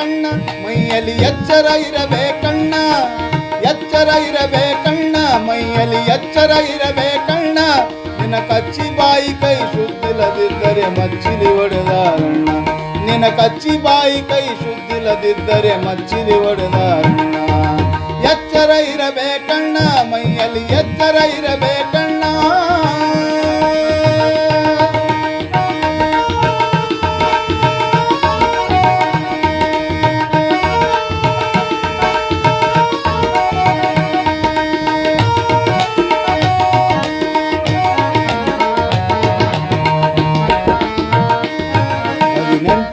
ಇರಬೇಕಣ್ಣ ಮೈಯಲ್ಲಿ ಎಚ್ಚರ ಇರಬೇಕಣ್ಣ ಎಚ್ಚರ ಇರಬೇಕಣ್ಣ ಮೈಯಲ್ಲಿ ಎಚ್ಚರ ಇರಬೇಕಣ್ಣ ನಿನ್ನ ಕಚ್ಚಿ ಬಾಯಿ ಕೈ ಶುದ್ಧಿಲ್ಲದಿದ್ದರೆ ಮಚ್ಚಿಲಿ ಒಡೆದಾರಣ್ಣ. ನಿನ್ನ ಕಚ್ಚಿ ಬಾಯಿ ಕೈ ಶುದ್ಧಿಲ್ಲದಿದ್ದರೆ ಮಚ್ಚಿಲಿ ಒಡೆದಾರಣ್ಣ. ಎಚ್ಚರ ಇರಬೇಕಣ್ಣ ಮೈಯಲ್ಲಿ ಎಚ್ಚರ ಇರಬೇಕಣ್ಣ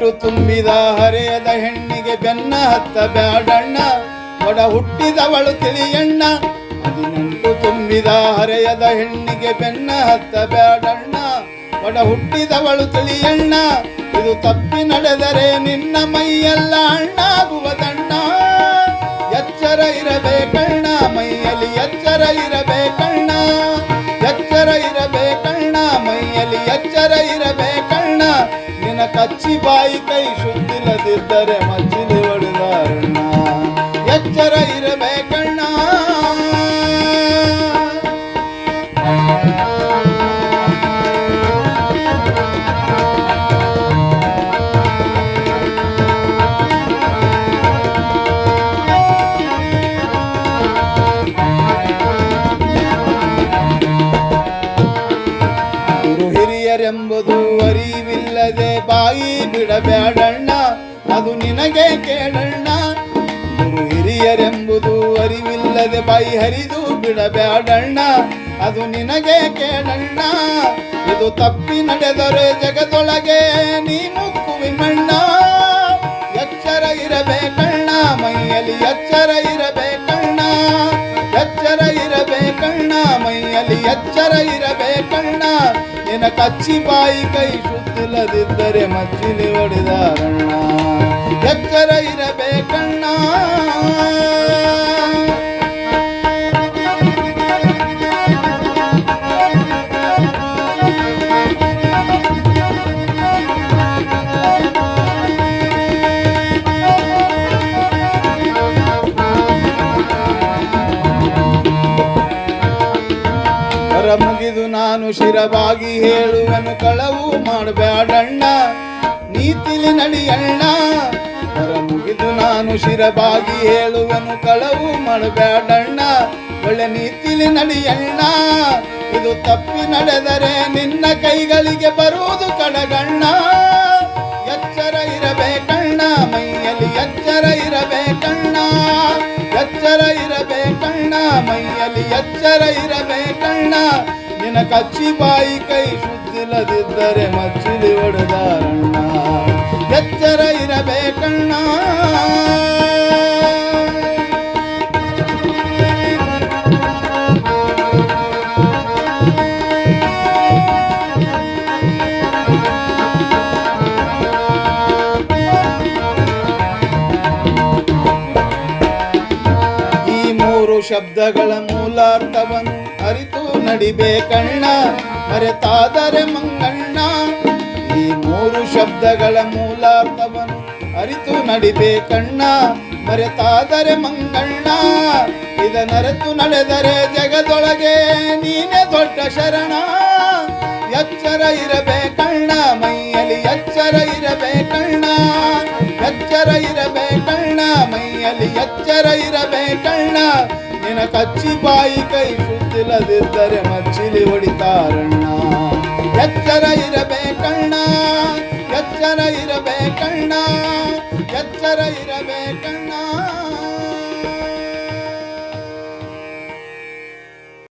ಹದಿನೆಂಟು ತುಂಬಿದ ಹರೆಯದ ಹೆಣ್ಣಿಗೆ ಬೆನ್ನ ಹತ್ತ ಬ್ಯಾಡಣ್ಣ. ಒಡ ಹುಟ್ಟಿದವಳು ತಿಳಿಯಣ್ಣ. ಹದಿನೆಂಟು ತುಂಬಿದ ಹರೆಯದ ಹೆಣ್ಣಿಗೆ ಬೆನ್ನ ಹತ್ತ ಬ್ಯಾಡಣ್ಣ. ಒಡ ಹುಟ್ಟಿದವಳು ತಿಳಿಯಣ್ಣ. ಇದು ತಪ್ಪಿ ನಡೆದರೆ ನಿನ್ನ ಮೈಯೆಲ್ಲ ಅಣ್ಣಾಗುವುದಣ್ಣ ಎಚ್ಚರ ಇರಬೇಕಣ್ಣ, ಮೈಯಲ್ಲಿ ಎಚ್ಚರ ಇರಬೇಕಣ್ಣ. ಕಚ್ಚಿ ಬಾಯಿ ಕೈ ಶುದ್ಧಿಲ್ಲದಿದ್ದರೆ ಮಚ್ಚಿಲಿ ಬಾಯಿ ಬಿಡಬೇಡಣ್ಣ ಅದು ನಿನಗೆ ಕೇಳಣ್ಣ. ಗುರು ಹಿರಿಯರೆಂಬುದು ಅರಿವಿಲ್ಲದೆ ಬಾಯಿ ಹರಿದು ಬಿಡಬೇಡಣ್ಣ, ಅದು ನಿನಗೆ ಕೇಳಣ್ಣ. ಇದು ತಪ್ಪಿ ನಡೆದರೆ ಜಗದೊಳಗೆ ನೀ ಕುವಿಮಣ್ಣ. ಮಣ್ಣ ಎಚ್ಚರ ಇರಬೇಕಣ್ಣ, ಮೈಯಲ್ಲಿ ಎಚ್ಚರ ಇರಬೇಕಣ್ಣ. ಎಚ್ಚರ ಇರಬೇಕಣ್ಣ, ಮೈಯಲ್ಲಿ ಎಚ್ಚರ ಇರಬೇಕಣ್ಣ. ನಿನ ಕಚ್ಚಿ ಬಾಯಿ ಕೈ ಮಚ್ಚಿಲಿ ಹೊಡೆದಾರಣ್ಣ ಎಚ್ಚರ ಇರಬೇಕಣ್ಣ. ಹೊರ ಮುಗಿದು ನಾನು ಶಿರವಾಗಿ ಹೇಳುವನು, ಕಳವು ಮಾಡಬೇಡಣ್ಣ, ನೀತಿಲಿ ನಡಿಯಣ್ಣ. ಹೊರ ಮುಗಿದು ನಾನು ಶಿರವಾಗಿ ಹೇಳುವನು, ಕಳವು ಮಾಡಬೇಡಣ್ಣ, ಒಳ್ಳೆ ನೀತಿಲಿ ನಡಿಯಣ್ಣ. ಇದು ತಪ್ಪಿ ನಡೆದರೆ ನಿನ್ನ ಕೈಗಳಿಗೆ ಬರುವುದು ಕಡಗಣ್ಣ ಇರಬೇಕಣ್ಣ ಮೈಯಲ್ಲಿ ಎಚ್ಚರ ಇರಬೇಕಣ್ಣ ನಿನ ಕಚ್ಚಿ ಬಾಯಿ ಕೈ ಶುದ್ಧಿಲ್ಲದಿದ್ದರೆ ಮಚ್ಚಿಲಿ ಹೊಡೆದಾರಣ್ಣ ಶಬ್ದಗಳ ಮೂಲಾರ್ಥವನ್ನು ಅರಿತು ನಡಿಬೇಕಣ್ಣ ಮರೆತಾದರೆ ಮಂಗಣ್ಣ. ಈ ಮೂರು ಶಬ್ದಗಳ ಮೂಲಾರ್ಥವನ್ನು ಅರಿತು ನಡಿಬೇಕಣ್ಣ ಮರೆತಾದರೆ ಮಂಗಣ್ಣ. ಇದನರೆತು ನಡೆದರೆ ಜಗದೊಳಗೆ ನೀನೇ ದೊಡ್ಡ ಶರಣ. ಎಚ್ಚರ ಇರಬೇಕಣ್ಣ ಮೈಯಲ್ಲಿ ಎಚ್ಚರ ಇರಬೇಕಣ್ಣ ಎಚ್ಚರ ಇರಬೇಕಣ್ಣ ಮೈಯಲ್ಲಿ ಎಚ್ಚರ ಇರಬೇಕಣ್ಣ ನಿನ್ನ ಕಚ್ಚಿ ಬಾಯಿ ಕೈ ಸುತ್ತಿಲ್ಲದಿದ್ದರೆ ಮಚ್ಚಿಲಿ ಹೊಡಿತಾರಣ್ಣ. ಎಚ್ಚರ ಇರಬೇಕಣ್ಣ ಎಚ್ಚರ ಇರಬೇಕಣ್ಣ ಎಚ್ಚರ ಇರಬೇಕಣ್ಣ.